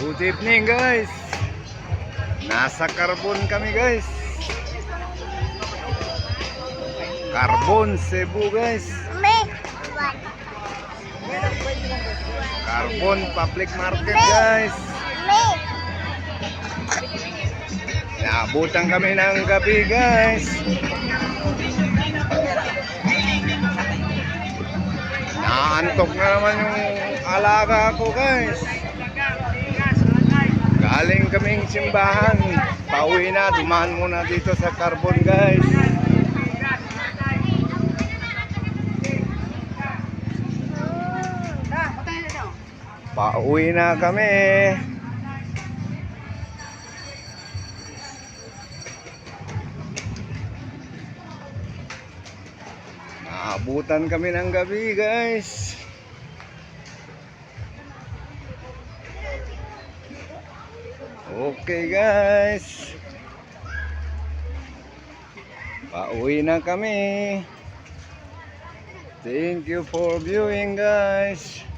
Good evening guys. Nasa Carbon kami guys. Carbon Cebu guys. Carbon Public Market guys. Naabutan kami ng gabi guys. Naantok na naman yung alaga ko guys. Galing kaming simbahan. Pauwi na, dumaan muna dito sa Carbon guys. Pauwi na kami. Naabutan kami ng gabi guys. Okay guys. Pauwi na kami. Thank you for viewing guys.